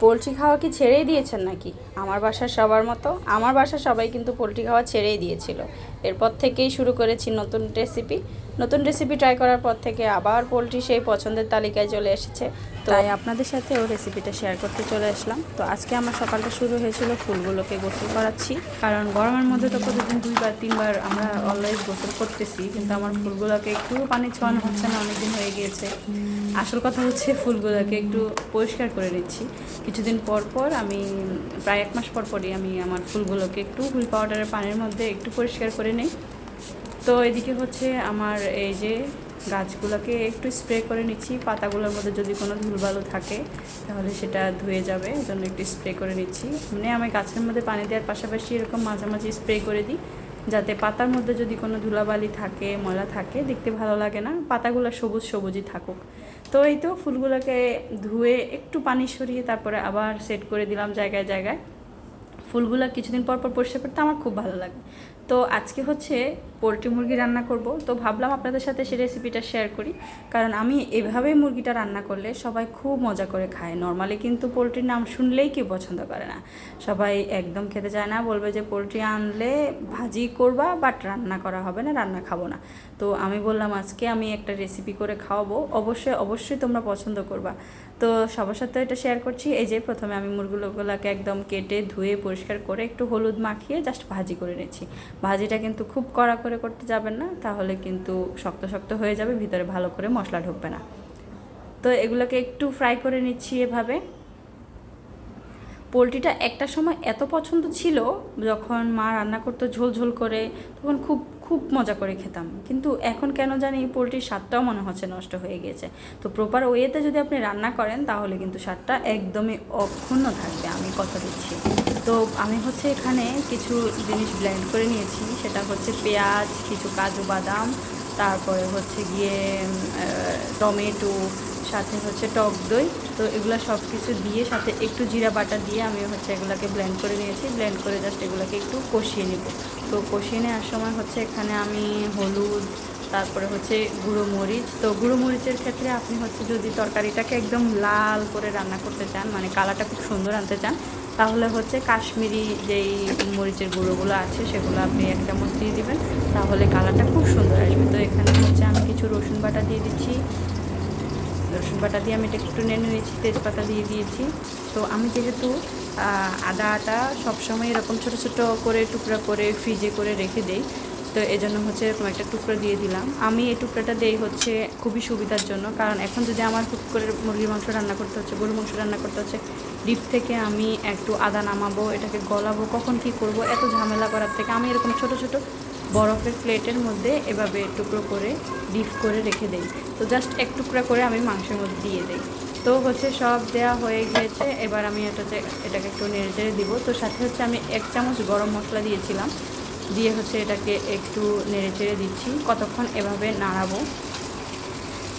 Poultry খাওয়া কি ছেড়েই দিয়েছেন নাকি? আমার বাসার সবার মতো, আমার বাসার সবাই কিন্তু পোলট্রি খাওয়া ছেড়েই দিয়েছিল। এরপর থেকেই শুরু করেছি নতুন রেসিপি নতুন রেসিপি ট্রাই করার পর থেকে আবার পোলট্রি সেই পছন্দের তালিকায় চলে এসেছে। তাই আপনাদের সাথে ও রেসিপিটা শেয়ার করতে চলে আসলাম। তো আজকে আমার সকালটা শুরু হয়েছিল ফুলগুলোকে গোসল করাচ্ছি। কারণ গরমের মধ্যে তো প্রতিদিন দুইবার, তিনবার আমরা অলওয়েজ গোসল করতেছি। কিন্তু আমার ফুলগুলোকে একটু পানি ছোঁয়ানো হচ্ছে না, অনেকদিন হয়ে গিয়েছে। আসল কথা হচ্ছে ফুলগুলোকে একটু পরিষ্কার করে নিচ্ছি। কিছুদিন পর পর আমি, প্রায় এক মাস পর পরই আমি আমার ফুলগুলোকে একটু হুইল পাউডারের পানির মধ্যে একটু পরিষ্কার করে নিই। তো এদিকে হচ্ছে আমার এই যে গাছগুলোকে একটু স্প্রে করে নিচ্ছি, পাতাগুলোর মধ্যে যদি কোনো ধুলবালু থাকে তাহলে সেটা ধুয়ে যাবে এই জন্য একটু স্প্রে করে নিচ্ছি। মানে আমি গাছের মধ্যে পানি দেওয়ার পাশাপাশি এরকম মাঝামাঝি স্প্রে করে দিই, যাতে পাতার মধ্যে যদি কোনো ধুলাবালি থাকে, ময়লা থাকে, দেখতে ভালো লাগে না, পাতাগুলো সবুজ সবুজই থাকুক। তো এই তো ফুলগুলোকে ধুয়ে একটু পানি সরিয়ে তারপরে আবার সেট করে দিলাম জায়গায় জায়গায়। ফুলগুলো কিছুদিন পর পর পরিষ্কার করতে আমার খুব ভালো লাগে। তো আজকে হচ্ছে পোলট্রি মুরগি রান্না করব। তো ভাবলাম আপনাদের সাথে সেই রেসিপিটা শেয়ার করি। কারণ আমি এভাবে মুরগিটা রান্না করলে সবাই খুব মজা করে খায়। নর্মালি কিন্তু পোলট্রির নাম শুনলেই কেউ পছন্দ করে না। সবাই একদম খেতে চায় না, বলবে যে, পোলট্রি আনলে ভাজি করবা বাট রান্না করা হবে না, রান্না খাব না। তো আমি বললাম, আজকে আমি একটা রেসিপি করে খাওয়াবো। অবশ্যই অবশ্যই তোমরা পছন্দ করবা। তো সবার সাথে এটা শেয়ার করছি। এই যে, প্রথমে আমি মুরগুলোগুলোকে একদম কেটে ধুয়ে পরিষ্কার করে একটু হলুদ মাখিয়ে জাস্ট ভাজি করে নিচ্ছি। ভাজিটা কিন্তু খুব কড়া করে করতে যাবেন না, তাহলে কিন্তু শক্ত শক্ত হয়ে যাবে, ভিতরে ভালো করে মশলা ঢুকবে না। তো এগুলোকে একটু ফ্রাই করে নিচ্ছি এভাবে। পোলট্রিটা একটা সময় এত পছন্দ ছিল, যখন মা রান্না করতো ঝোল ঝোল করে, তখন খুব খুব মজা করে খেতাম। কিন্তু এখন কেন জানি পোলট্রির স্বাদটাও মনে হচ্ছে নষ্ট হয়ে গিয়েছে তো প্রপার ওয়েতে যদি আপনি রান্না করেন, তাহলে কিন্তু স্বাদটা একদমই অক্ষুণ্ণ থাকবে, আমি কথা দিচ্ছি। তো আমি হচ্ছে এখানে কিছু জিনিস ব্লেন্ড করে নিয়েছি, সেটা হচ্ছে পেঁয়াজ, কিছু কাজু বাদাম, তারপরে হচ্ছে গিয়ে টমেটো সাথে হচ্ছে টক দই। তো এগুলো সব কিছু দিয়ে সাথে একটু জিরা বাটা দিয়ে আমি হচ্ছে এগুলোকে ব্লেন্ড করে নিয়েছি। ব্লেন্ড করে জাস্ট এগুলোকে একটু কষিয়ে নিব। তো কষিয়ে নেওয়ার সময় হচ্ছে এখানে আমি হলুদ, তারপরে হচ্ছে গুঁড়ো মরিচ। তো গুঁড়ো মরিচের ক্ষেত্রে আপনি হচ্ছে যদি তরকারিটাকে একদম লাল করে রান্না করতে চান মানে কালারটা খুব সুন্দর আনতে চান, তাহলে হচ্ছে কাশ্মীরি যেই মরিচের গুঁড়োগুলো আছে সেগুলো আপনি এক চামচ দিয়ে দেবেন। তাহলে কালারটা খুব সুন্দর আসবে। তো এখানে হচ্ছে আমি কিছু রসুন বাটা দিয়ে দিচ্ছি। রসুন বাটা দিয়ে আমি এটা একটু নেড়ে নিয়েছি তেজপাতা দিয়ে দিয়েছি। তো আমি যেহেতু আহ, আদাটা সবসময় এরকম ছোটো ছোটো করে টুকরা করে ফ্রিজে করে রেখে দেই তো এই জন্য হচ্ছে এরকম একটা টুকরো দিয়ে দিলাম। আমি এই টুকরাটা দেই হচ্ছে খুবই সুবিধার জন্য কারণ এখন যদি আমার হুট করে মুরগির মাংস রান্না করতে হচ্ছে গরুর মাংস রান্না করতে হচ্ছে ডিপ থেকে আমি একটু আদা নামাবো এটাকে গলাবো কখন কী করব এত ঝামেলা করার থেকে আমি এরকম ছোট ছোট বরফের প্লেটের মধ্যে এভাবে টুকরো করে ডিপ করে রেখে দেই। তো জাস্ট এক টুকরা করে আমি মাংসের মধ্যে দিয়ে দিই। তো হচ্ছে সব দেওয়া হয়ে গিয়েছে, এবার আমি এটাতে এটাকে একটু নেড়ে চেড়ে দিব। তো সাথে হচ্ছে আমি এক চামচ গরম মশলা দিয়েছিলাম, দিয়ে হচ্ছে এটাকে একটু নেড়ে চেড়ে দিচ্ছি, কতক্ষণ এভাবে নাড়াবো।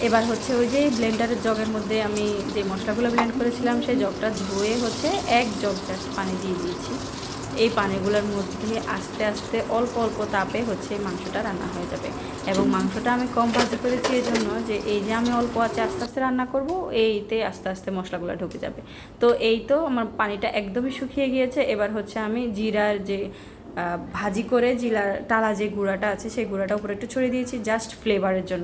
এবার হচ্ছে ওই যে ব্লেন্ডারের জগের মধ্যে আমি যে মশলাগুলো ব্লেন্ড করেছিলাম, সেই জগটা ধুয়ে হচ্ছে এক জগ জাস্ট পানি দিয়ে দিয়েছি। এই পানিগুলোর মধ্যে আস্তে আস্তে অল্প অল্প তাপে হচ্ছে মাংসটা রান্না হয়ে যাবে। এবং মাংসটা আমি কম ভাজি করেছি এই জন্য যে এই যে আমি অল্প আছে আস্তে আস্তে রান্না করব, এইতে আস্তে আস্তে মশলাগুলো ঢুকে যাবে। তো এই তো আমার পানিটা একদমই শুকিয়ে গিয়েছে। এবার হচ্ছে আমি জিরার যে ভাজি করে জিরার টালা যে গুঁড়াটা আছে, সেই গুঁড়াটা উপরে একটু ছড়িয়ে দিয়েছি জাস্ট ফ্লেভারের জন্য।